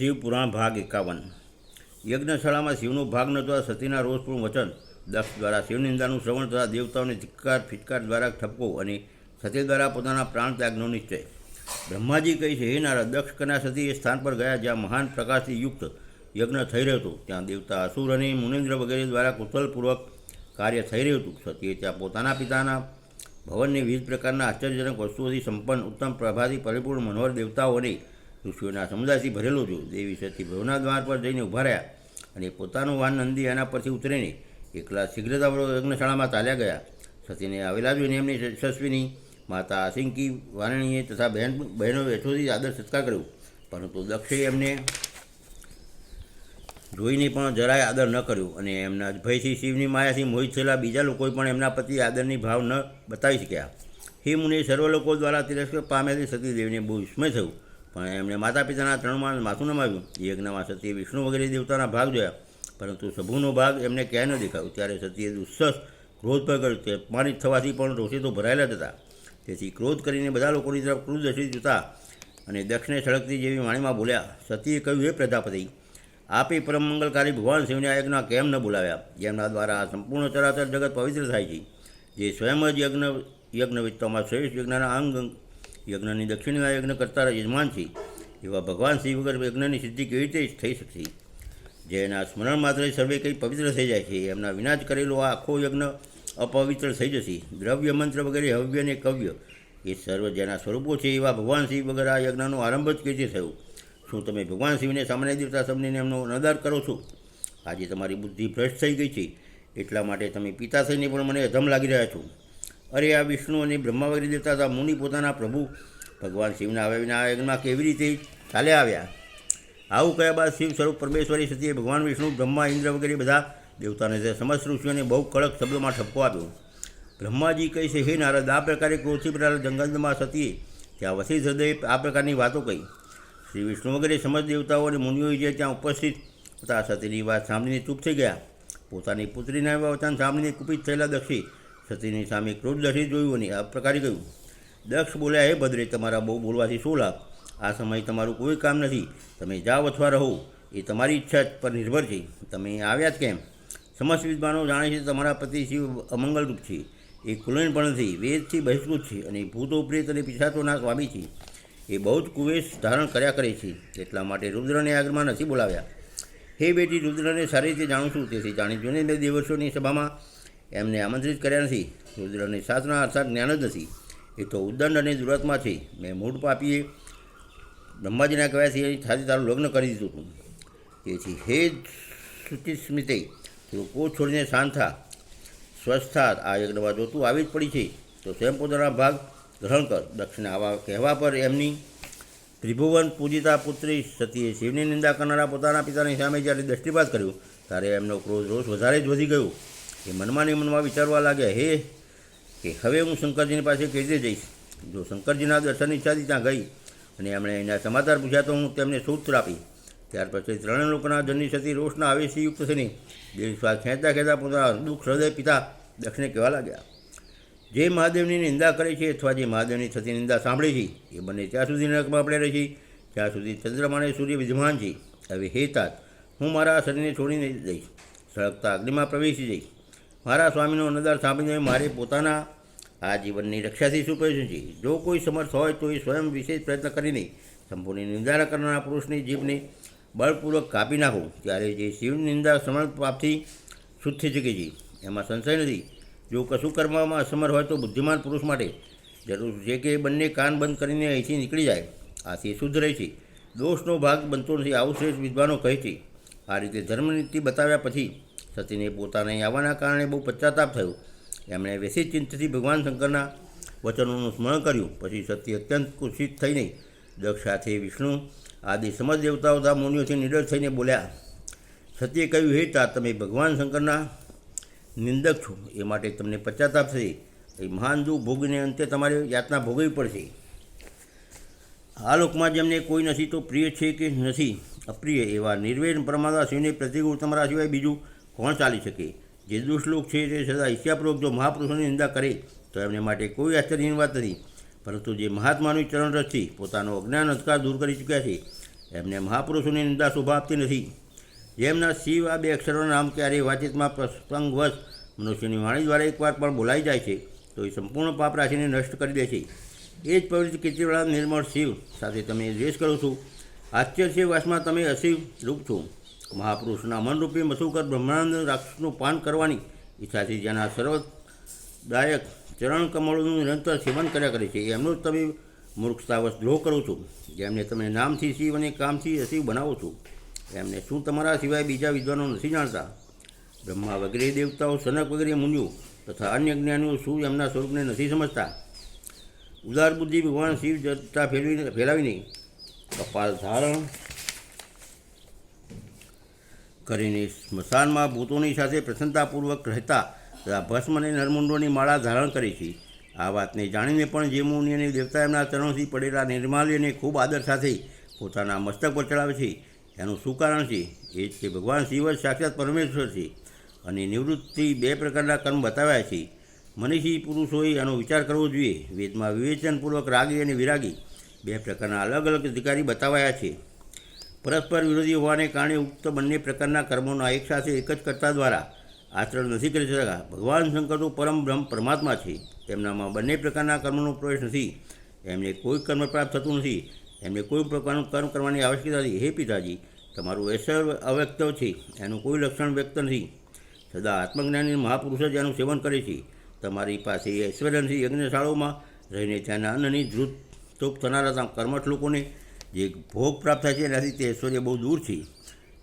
શિવ પુરાણ ભાગ એકાવન. યજ્ઞશાળામાં શિવનો ભાગ ન થવા સતીના રોષપૂર્ણ વચન દક્ષ દ્વારા શિવનિંદાનું શ્રવણ તથા દેવતાઓને ધિક્કાર ફિટકાર દ્વારા ઠપકો અને સતી દ્વારા પોતાના પ્રાણ ત્યાગનો નિશ્ચય. બ્રહ્માજી કહે છે, હે નારા દક્ષ કન્યા સતી એ સ્થાન પર ગયા જ્યાં મહાન પ્રકાશથી યુક્ત યજ્ઞ થઈ રહ્યો હતો. ત્યાં દેવતા અસુર અને મુનિન્દ્ર વગેરે દ્વારા કુશલપૂર્વક કાર્ય થઈ રહ્યું હતું. સતીએ ત્યાં પોતાના પિતાના ભવનની વિવિધ પ્રકારના આશ્ચર્યજનક વસ્તુઓથી સંપન્ન, ઉત્તમ, પ્રભાથી પરિપૂર્ણ, મનોહર દેવતાઓ અને ઋષિઓના સમુદાયથી ભરેલો જો દેવી સતી ભવના દ્વાર પર જઈને ઊભા રહ્યા અને પોતાનું વાહન નંદી એના પરથી ઉતરીને એકલા શીઘ્રતા યજ્ઞશાળામાં ચાલ્યા ગયા. સતીને આવેલા જોઈને એમની યશસ્વીની માતા આશિંકી વાણણીએ તથા બહેન, બહેનો યશોથી આદર સત્કાર કર્યો. પરંતુ દક્ષે એમને જોઈને પણ જરાય આદર ન કર્યો અને એમના ભયથી શિવની માયાથી મોહિત થયેલા બીજા લોકોએ પણ એમના પ્રતિ આદરની ભાવ ન બતાવી શક્યા. હે મુનિ સર્વ લોકો દ્વારા તિરસ્કાર પામેલી સતી દેવીને બહુ વિસ્મય થયું. પણ એમણે માતા પિતાના ત્રણમાં માથું નમાવ્યું. યજ્ઞમાં સતીએ વિષ્ણુ વગેરે દેવતાના ભાગ જોયા. પરંતુ સભુનો ભાગ એમને ક્યાંય ન દેખાયો. ત્યારે સતીએ દુસ્સસ ક્રોધ પર કર્યો. તે અપમાનિત થવાથી પણ રોષે તો ભરાયેલા જ હતા. તેથી ક્રોધ કરીને બધા લોકોની તરફ ક્રૂર દ્રષ્ટિ જોતા અને દક્ષિણે સળગતી જેવી વાણીમાં બોલ્યા, સતીએ કહ્યું, હે પ્રજાપતિ, આપે પરમ મંગલકારી ભગવાન શિવને યજ્ઞ કેમ ન બોલાવ્યા? જેમના દ્વારા આ સંપૂર્ણ ચરાચર જગત પવિત્ર થાય છે. જે સ્વયં જ યજ્ઞ યજ્ઞ વિત્તમાં શ્રેષ્ઠ યજ્ઞના અંગ યજ્ઞની દક્ષિણના યજ્ઞ કરતા યજમાન છે. એવા ભગવાન શિવ વગર યજ્ઞની સિદ્ધિ કેવી રીતે થઈ શકશે? જેના સ્મરણ માત્ર સર્વે કંઈ પવિત્ર થઈ જાય છે, એમના વિનાશ કરેલો આ આખો યજ્ઞ અપવિત્ર થઈ જશે. દ્રવ્ય મંત્ર વગેરે હવ્ય અને કવ્ય, એ સર્વ જેના સ્વરૂપો છે એવા ભગવાન શિવ વગર આ યજ્ઞનો આરંભ જ કેવી થયો? શું તમે ભગવાન શિવને સામાન્ય દેવતા સમજીને એમનો નદાર કરો છો? આજે તમારી બુદ્ધિ ભ્રષ્ટ થઈ ગઈ છે. એટલા માટે તમે પિતા થઈને પણ મને અધમ લાગી રહ્યા છો. અરે આ વિષ્ણુ અને બ્રહ્મા વગેરે દેવતા હતા. મુનિ પોતાના પ્રભુ ભગવાન શિવના આવ્યા વિના યજ્ઞમાં કેવી રીતે ચાલ્યા આવ્યા? આવું કયા બાદ શિવ સ્વરૂપ પરમેશ્વરી સતીએ ભગવાન વિષ્ણુ, બ્રહ્મા, ઇન્દ્ર વગેરે બધા દેવતાને તે સમસ્ત ઋષિઓને બહુ કડક શબ્દોમાં ઠપકો આપ્યો. બ્રહ્માજી કહે છે, હે નારદ, આ પ્રકારે ક્રોધથી ભરાયેલા જંગલમાં સતીએ ત્યાં વસી હૃદયે આ પ્રકારની વાતો કહી. શ્રી વિષ્ણુ વગેરે સમસ્ત દેવતાઓ અને મુનિઓ જે ત્યાં ઉપસ્થિત હતા, સતીની વાત સાંભળીને ચૂપ થઈ ગયા. પોતાની પુત્રીના વચન સાંભળીને કુપિત થયેલા દક્ષે સતીની સામે ક્રોધ દર્શી જોયું અને આ પ્રકારે કહ્યું, દક્ષ બોલ્યા, હે ભદ્રે, તમારા બહુ બોલવાથી શું લાભ? આ સમયે તમારું કોઈ કામ નથી. તમે જાઓ અથવા રહો. એ તમારી ઈચ્છા પર નિર્ભર છે. તમે આવ્યા જ કેમ? સમસ્ત વિદ્વાનો જાણે છે તમારા પતિ શિવ અમંગલરૂપ છે. એ કુલન પણ નથી. વેદથી બહિષ્કૃત છે અને ભૂતો, પ્રેત અને પિશાચોના સ્વામી છે. એ બહુ જ કુવેશ ધારણ કર્યા કરે છે. એટલા માટે રુદ્રને આગ્રમાં નથી બોલાવ્યા. હે બેટી, રુદ્રને સારી રીતે જાણું છું. તેથી જાણી જોઈને મેં દેવર્ષોની સભામાં એમને આમંત્રિત કર્યા નથી. રુદ્રની સાધના અર્થાત જ્ઞાન જ નથી. એ તો ઉદ્દંડ અને દુરત્મા છે. મેં મૂળ પાપીએ બ્રહ્માજીના કહેવાથી એની સાથે તારું લગ્ન કરી દીધું હતું તેથી હે સુચિત સ્મિતે તું છોડીને શાંત થા, સ્વસ્થ આ યજ્ઞમાં જો તું આવી જ પડી છે. તો સ્વયં પોતાના ભાગ ગ્રહણ કર. દક્ષિણ આવા કહેવા પર એમની ત્રિભુવન પૂજિતા પુત્રી સતીએ શિવની નિંદા કરનારા પોતાના પિતાની સામે જ્યારે દૃષ્ટિપાત કર્યો, ત્યારે એમનો ક્રોધ રોષ વધારે જ વધી ગયો. એ મનમાં ને મનમાં વિચારવા લાગ્યા હે, કે હવે હું શંકરજીની પાસે કેવી રીતે જઈશ? જો શંકરજીના દર્શનની ઈચ્છાથી ત્યાં ગઈ અને એમણે એના સમાચાર પૂછ્યા તો હું તેમને સૂત્ર આપી. ત્યાર પછી ત્રણેય લોકોના જનની સતી રોષના આવેશયુક્ત થઈને દેવી શ્વાસ ખેંચતા ખેંચતા પોતાના દુઃખ હૃદય પિતા દક્ષને કહેવા લાગ્યા. જે મહાદેવની નિંદા કરે છે અથવા જે મહાદેવની થતી નિંદા સાંભળે છે, એ બંને ત્યાં સુધી નરકમાં પડે રહે છે. ત્યાં સુધી ચંદ્રમાને સૂર્ય વિદ્યમાન છે. હવે હે હું મારા શરીરને છોડીને જઈશ. સળગતા અગ્નિમાં પ્રવેશી જઈશ. મારા સ્વામીનો અનદાર સાંભળીને મારે પોતાના આ જીવનની રક્ષાથી શું પ્રયોજન છે જો? કોઈ સમર્થ હોય તો એ સ્વયં વિશેષ પ્રયત્ન કરીને સંપૂર્ણ નિંદા કરનારા પુરુષની જીભને બળપૂર્વક કાપી નાખો, ત્યારે જે શિવ નિંદા સમર્થ પાપથી શુદ્ધ થઈ શકે છે એમાં સંશય નથી. જો કશું કરવામાં અસમર્થ હોય તો બુદ્ધિમાન પુરુષ માટે જરૂર છે કે બંને કાન બંધ કરીને અહીંથી નીકળી જાય. આથી શુદ્ધ રહે છે. દોષનો ભાગ બનતો નથી. આવું શ્રેષ્ઠ વિદ્વાનો કહે છે. આ રીતે ધર્મનીતિ બતાવ્યા પછી સતીને પોતાને આવવાના કારણે બહુ પશ્ચાતાપ થયો. એમણે વ્યસિત ચિંતથી ભગવાન શંકરના વચનોનું સ્મરણ કર્યું. પછી સતી અત્યંત કુશિત થઈને દક્ષ સાથે વિષ્ણુ, આદિ સમજ દેવતાઓ તથા મુનિઓથી નિડર થઈને બોલ્યા, સતીએ કહ્યું, હે તા, તમે ભગવાન શંકરના નિંદક છો. એ માટે તમને પશ્ચાતાપ થશે. એ મહાન દુઃખ ભોગીને અંતે તમારે યાતના ભોગવવી પડશે. આ લોકમાં જેમને કોઈ નથી તો પ્રિય છે કે નથી? અપ્રિય એવા નિર્વેર પરમાદા શિવને પ્રતિકૂળ તમારા સિવાય બીજું કોણ ચાલી શકે. જે દુષ્લોક છે તે સદા ઈચ્છાપૂર્વક જો મહાપુરુષોની નિંદા કરે, તો એમને માટે કોઈ આશ્ચર્યની વાત નથી. પરંતુ જે મહાત્માનું ચરણ રસથી પોતાનો અજ્ઞાન અંધકાર દૂર કરી ચૂક્યા છે, એમને મહાપુરુષોની નિંદા શોભા આપતી નથી. જેમના શિવ આ બે અક્ષરોના નામ ક્યારેય વાતચીતમાં પ્રસંગવશ મનુષ્યની વાણી દ્વારા એકવાર પણ બોલાઈ જાય છે, તો એ સંપૂર્ણ પાપ રાશિને નષ્ટ કરી દે છે. એ જ પવિત્ર કીર્તિવાળા નિર્મળ શિવ સાથે તમે દ્વેષ કરો છો. આશ્ચર્ય વાસમાં તમે અશિવ રૂપ છો. મહાપુરુષના મનરૂપી મસુકર બ્રહ્માનંદ રાક્ષસનું પાન કરવાની ઈચ્છાથી જેના સર્વદાયક ચરણ કમળોનું નિરંતર સેવન કર્યા કરે છે. એમનું જ તમે મૂર્ખતાવશ દ્રોહ કરો છો. જેમને તમે નામથી શિવ અને કામથી અશિવ બનાવો છો. એમને શું તમારા સિવાય બીજા વિદ્વાનો નથી જાણતા? બ્રહ્મા વગેરે દેવતાઓ, સનક વગેરે મુનિઓ તથા અન્ય જ્ઞાનીઓ શું એમના સ્વરૂપને નથી સમજતા? ઉદાર બુદ્ધિ ભગવાન શિવ જતા ફેરવી ફેલાવીને કપાલ ધારણ કરીને સ્મશાનમાં ભૂતોની સાથે પ્રસન્નતાપૂર્વક રહેતા તથા ભસ્મ અને નરમુંડોની માળા ધારણ કરી છે. આ વાતને જાણીને પણ જે મુનિ અને દેવતા એમના ચરણોથી પડેલા નિર્માલ્યને ખૂબ આદર સાથે પોતાના મસ્તક પર ચડાવે છે. એનું શું કારણ છે? એ જ કે ભગવાન શિવ જ સાક્ષાત પરમેશ્વર છે અને નિવૃત્તિ બે પ્રકારના કર્મ બતાવ્યા છે. મનીષી પુરુષોએ આનો વિચાર કરવો જોઈએ. વેદમાં વિવેચનપૂર્વક રાગી અને વિરાગી બે પ્રકારના અલગ અલગ અધિકારી બતાવાયા છે. પરસ્પર વિરોધી હોવાને કારણે ઉક્ત બંને પ્રકારના કર્મોના એકસાથે એક જ કરતા દ્વારા આચરણ નથી કરી શકતા. ભગવાન શંકર તો પરમ બ્રહ્મ પરમાત્મા છે. તેમનામાં બંને પ્રકારના કર્મનો પ્રવેશ નથી. એમને કોઈ કર્મ પ્રાપ્ત થતું નથી. એમને કોઈ પ્રકારનું કર્મ કરવાની આવશ્યકતા નથી. હે પિતાજી, તમારું ઐશ્વર અવ્યક્ત છે. એનું કોઈ લક્ષણ વ્યક્ત નથી. સદા આત્મજ્ઞાની મહાપુરુષ જ એનું સેવન કરે છે. તમારી પાસે ઐશ્વર્ય નથી યજ્ઞશાળાઓમાં રહીને ત્યાંના અન્નની ધૃત તોપ થનારા કર્મઠ લોકોને જે ભોગ પ્રાપ્ત થાય છે, એનાથી તે ઐશ્વર્ય બહુ દૂર છે.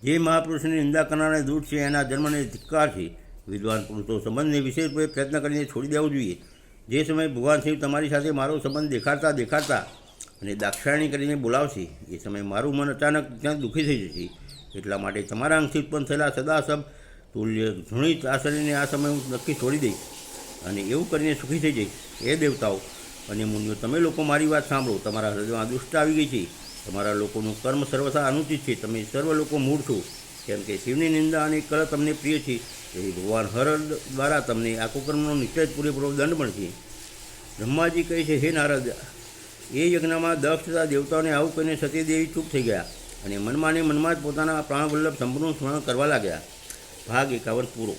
જે મહાપુરુષની નિંદા કરનારને દૂર છે, એના જન્મને ધિક્કાર છે. વિદ્વાન પુરુષો સંબંધને વિશેષ રૂપે પ્રયત્ન કરીને છોડી દેવો જોઈએ. જે સમયે ભગવાન શિવ તમારી સાથે મારો સંબંધ દેખાડતા દેખાડતા અને દાક્ષાયણી કરીને બોલાવશે, એ સમયે મારું મન અચાનક ત્યાં દુઃખી થઈ જશે. એટલા માટે તમારા અંગથી ઉત્પન્ન થયેલા સદાસબ તુલ્ય ધૂણિત આ શરીરને આ સમયે હું નક્કી છોડી દઈશ અને એવું કરીને સુખી થઈ જઈશ. એ દેવતાઓ અને મુનિઓ, તમે લોકો મારી વાત સાંભળો. તમારા હૃદયમાં દુષ્ટ આવી ગઈ છે. તમારા લોકોનું કર્મ સર્વથા અનુચિત છે. તમે સર્વ લોકો મૂળ છો કેમ કે શિવની નિંદા અને કળા તમને પ્રિય છે. તેથી ભગવાન હર દ્વારા તમને આ કુકર્મનો નિશ્ચય પૂરેપૂરો દંડ પણ છે. બ્રહ્માજી કહે છે, હે નારદ, એ યજ્ઞમાં દક્ષ તથા દેવતાઓને આવું કહીને સતીદેવી ચૂપ થઈ ગયા અને મનમાં ને મનમાં જ પોતાના પ્રાણવલ્લભ સંપૂર્ણ સ્મરણ કરવા લાગ્યા. ભાગ એકાવન પૂરો.